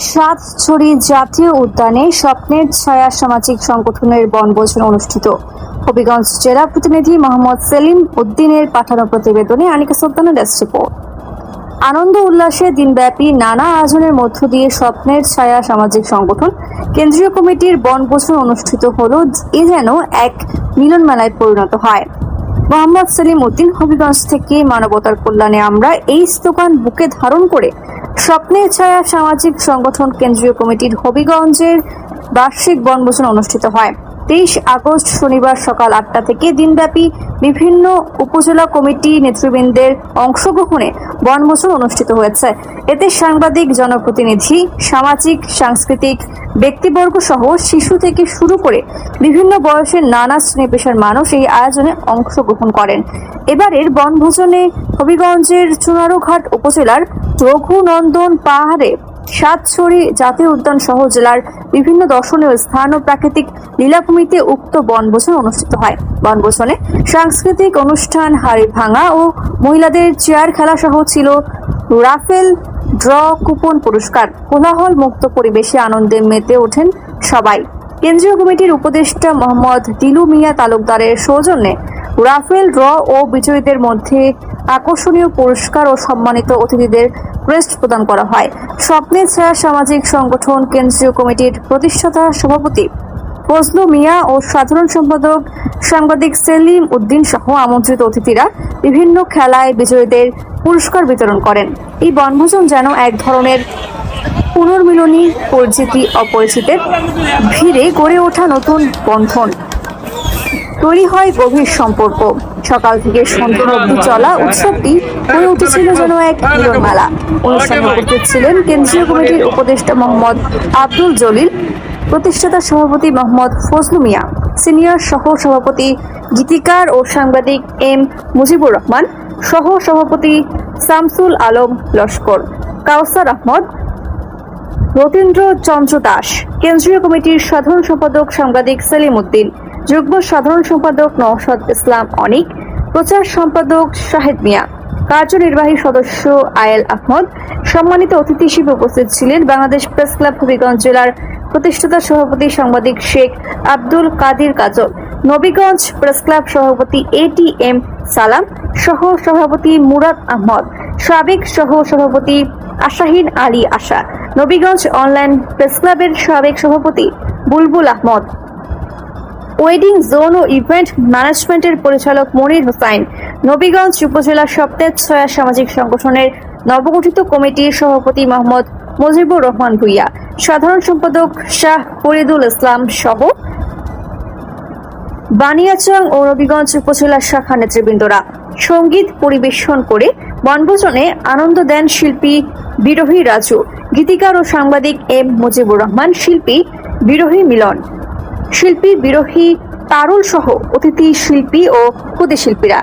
সাতছড়ি জাতীয় উদ্যানে স্বপ্নের ছায়া সামাজিক সংগঠনের বনভোজন অনুষ্ঠিত। হবিগঞ্জ জেলা প্রতিনিধি মোহাম্মদ সেলিম উদ্দিনের পাঠানো প্রতিবেদনে আনিকা সুলতানের ডেস্ক রিপোর্ট। আনন্দ উল্লাসে দিনব্যাপী নানা আয়োজনের মধ্য দিয়ে স্বপ্নের ছায়া সামাজিক সংগঠন কেন্দ্রীয় কমিটির বনভোজন অনুষ্ঠিত হল এ যেন এক মিলন মেলায় পরিণত হয়। মোহাম্মদ সেলিম উদ্দিন হবিগঞ্জ থেকে মানবতার কল্যাণে আমরা এই স্লোগান বুকে ধারণ করে স্বপ্নের ছায়া সামাজিক সংগঠন কেন্দ্রীয় কমিটির হবিগঞ্জের বার্ষিক বনভোজন অনুষ্ঠিত হয়। তেইশ আগস্ট শনিবার সকাল আটটা থেকে দিনব্যাপী বিভিন্ন উপজেলা কমিটি নেতৃবৃন্দের অংশগ্রহণে বনভোজন অনুষ্ঠিত হয়েছে। এতে সাংবাদিক, জনপ্রতিনিধি, সামাজিক, সাংস্কৃতিক ব্যক্তিবর্গ সহ শিশু থেকে শুরু করে বিভিন্ন বয়সের নানা শ্রেণি পেশার মানুষ এই আয়োজনে অংশগ্রহণ করেন। এবারের বনভোজনে হবিগঞ্জের চুনারুঘাট উপজেলার রঘুনন্দন পাহাড়ে সাতছড়ি জাতীয় উদ্যান সহ জেলার বিভিন্ন দর্শনীয় স্থান ও প্রাকৃতিক লীলাভূমিতে উক্ত বনভোজন অনুষ্ঠিত হয়। বনভোজনে সাংস্কৃতিক অনুষ্ঠান, হাড়ি ভাঙা ও মহিলাদের চেয়ার খেলা সহ ছিল রাফেল ড্র কুপন পুরস্কার। কোলাহল মুক্ত পরিবেশে আনন্দে মেতে ওঠেন সবাই। কেন্দ্রীয় কমিটির উপদেষ্টা মোহাম্মদ দিলু মিয়া তালুকদারের সৌজন্যে রাফেল ড্র ও বিজয়ীদের মধ্যে আকর্ষণীয় পুরস্কার ও সম্মানিত অতিথিদের ক্রেস্ট প্রদান করা হয়। স্বপ্নের ছায়া সামাজিক সংগঠন কেন্দ্রীয় কমিটির প্রতিষ্ঠাতা সভাপতি ফজলু মিয়া ও সাধারণ সম্পাদক সাংবাদিক সেলিম উদ্দিন সহ আমন্ত্রিত অতিথিরা বিভিন্ন খেলায় বিজয়ীদের পুরস্কার বিতরণ করেন। এই বনভোজন যেন এক ধরনের পুনর্মিলনী পরিচিতি অপরিচিতের ভিড়ে গড়ে ওঠা নতুন বন্ধন। তৈরি হয় গভীর সম্পর্ক। সকাল থেকে সন্ধ্যা অবধি চলা উৎসবটি হয়ে উঠেছিল যেন এক মিলন মেলা অনুষ্ঠানে উপস্থিত ছিলেন কেন্দ্রীয় কমিটির উপদেষ্টা মোহাম্মদ আব্দুল জলিল, প্রতিষ্ঠাতা সভাপতি মোহাম্মদ ফজলু মিয়া, সিনিয়র সহ সভাপতি গীতিকার ও সাংবাদিক এম মুজিবুর রহমান সহ সভাপতি শামসুল আলম লস্কর, কাউসার আহমদ রতীন্দ্র চন্দ্র দাস, কেন্দ্রীয় কমিটির সাধারণ সম্পাদক সাংবাদিক সেলিম উদ্দিন যুগ্ম সাধারণ সম্পাদক নওশাদ ইসলাম অনিক, প্রচার সম্পাদক শাহেদ মিয়া, কার্যনির্বাহী সদস্য আয়েল আহমদ, সম্মানিত অতিথি হিসেবে উপস্থিত ছিলেন বাংলাদেশ প্রেস ক্লাব হবিগঞ্জ জেলার প্রতিষ্ঠাতা সভাপতি সাংবাদিক শেখ আব্দুল কাদির কাজল, নবীগঞ্জ প্রেস ক্লাব সভাপতি এ টি এম সালাম, সহ সভাপতি মুরাদ আহমদ, সাবেক সহ সভাপতি আশাহিন আলী আশা, নবীগঞ্জ অনলাইন প্রেস ক্লাবের সাবেক সভাপতি বুলবুল আহমদ। ওয়েডিং জোন ও ইভেন্ট ম্যানেজমেন্টের পরিচালক মনির হোসাইন। নবীগঞ্জ উপজেলা সপ্তাহ ছয়া সামাজিক সংগঠনের নবগঠিত কমিটির সভাপতি মোহাম্মদ মুজিবুর রহমান ভুইয়া। সাধারণ সম্পাদক শাহ ফরিদুল ইসলাম সহ বানিয়াচং ও নবীগঞ্জ উপজেলা শাখা নেতৃবৃন্দরা সংগীত পরিবেশন করে বনভোজনে আনন্দ দেন শিল্পী বিরোহী রাজু। গীতিকার ও সাংবাদিক এম মুজিবুর রহমান শিল্পী বিরোহী মিলন। শিল্পী বিরোহী তারুল সহ অতিথি শিল্পী ও ক্ষুদে শিল্পীরা।